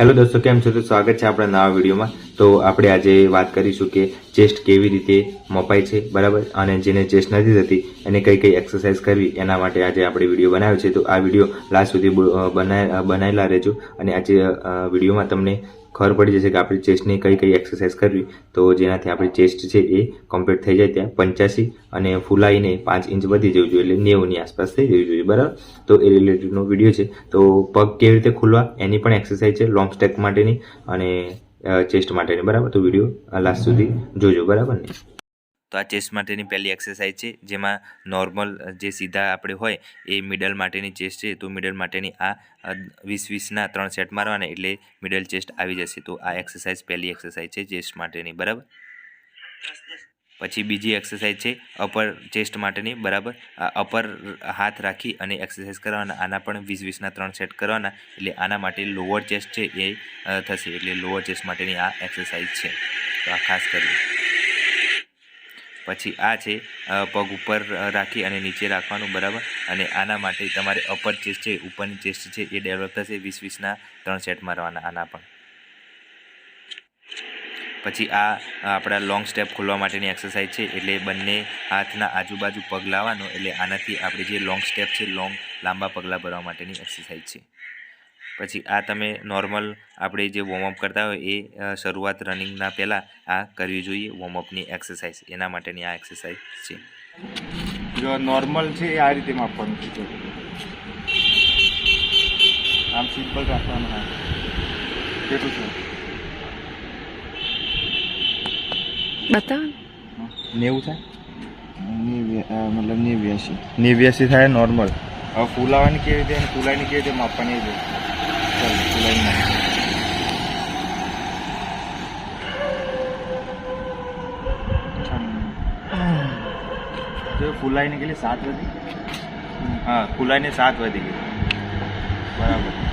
Hello દોસ્તો કેમ છો? તો સ્વાગત છે આપણા નવા વિડીયોમાં. તો આપણે આજે વાત કરીશું કે ચેસ્ટ કેવી રીતે મપાય છે બરાબર? અને જેને ચેસ્ટ નથી થતી એને કઈ કઈ એક્સરસાઇઝ કરવી એના માટે આજે આપણે વીડિયો બનાવ્યો છે. તો આ વીડિયો લાસ્ટ સુધી બ- અ, બનાય- બનાયેલા રહેજો. અને આજે વિડીયોમાં તમને ખબર પડી જશે કે આપણી ચેસ્ટની કઈ કઈ એક્સરસાઇઝ કરવી. તો જેનાથી આપણી ચેસ્ટ છે એ કમ્પ્લીટ થઈ જાય ત્યાં પંચ્યાસી અને ફૂલાઈને પાંચ ઇંચ વધી જવું જોઈએ એટલે નેવુંની આસપાસ થઈ જવું જોઈએ, બરાબર? તો એ રિલેટેડનો વીડિયો છે. તો પગ કેવી રીતે ખુલવા? એની પણ એક્સરસાઇઝ છે લોંગ સ્ટેક માટેની અને ચેસ્ટ માટેની, બરાબર? તો વીડિયો લાસ્ટ સુધી જોજો, બરાબર ને? તો આ ચેસ્ટ માટેની પહેલી એક્સરસાઇઝ છે, જેમાં નોર્મલ જે સીધા આપણે હોય એ મિડલ માટેની ચેસ્ટ છે, તો મિડલ માટેની આ વીસ વીસના ત્રણ સેટ મારવાના એટલે મિડલ ચેસ્ટ આવી જશે. તો આ એક્સરસાઇઝ પહેલી એક્સરસાઇઝ છે ચેસ્ટ માટેની, બરાબર? પછી બીજી એક્સરસાઇઝ છે અપર ચેસ્ટ માટેની, બરાબર? અપર હાથ રાખી અને એક્સરસાઇઝ કરવાના, આના પણ વીસ વીસના ત્રણ સેટ કરવાના, એટલે આના માટે લોઅર ચેસ્ટ છે એ થશે, એટલે લોઅર ચેસ્ટ માટેની આ એક્સરસાઇઝ છે. તો આ ખાસ કરી પછી આ છે પગ ઉપર રાખી અને નીચે રાખવાનું, બરાબર? અને આના માટે તમારે અપર ચેસ્ટ છે, ઉપરની ચેસ્ટ છે, એ ડેવલપ થશે વીસ વીસના ત્રણ સેટ મારવાના આના પણ. પછી આ આપણા લોંગ સ્ટેપ ખોલવા માટેની એક્સરસાઇઝ છે, એટલે બંને હાથના આજુબાજુ પગ લાવવાનો, એટલે આનાથી આપણે જે લોંગ સ્ટેપ છે લોંગ લાંબા પગલાં ભરવા માટેની એક્સરસાઇઝ છે. પછી આ તમે નોર્મલ આપણે જે વોર્મઅપ કરતા હોય એ શરૂઆત રનિંગના પહેલાં આ કરવી જોઈએ વોર્મઅપની એક્સરસાઇઝ એના માટેની આ એક્સરસાઇઝ છે. જો નોર્મલ છે એ આ રીતે માપવાનું છે આમ સિમ્પલ રાખવાનું કેટલું છે? બતાવ નેવું થાય? મતલબ નેવ્યાસી નેવ્યાસી થાય નોર્મલ હવે ફૂલાવાની કેવી રીતે અને ફૂલાની કેવી રીતે માપવાની એ ચાલો માપ. જો ફૂલાઈને કેટલી સાત વધી? હા ફૂલાઈને સાત વધી ગઈ. બરાબર.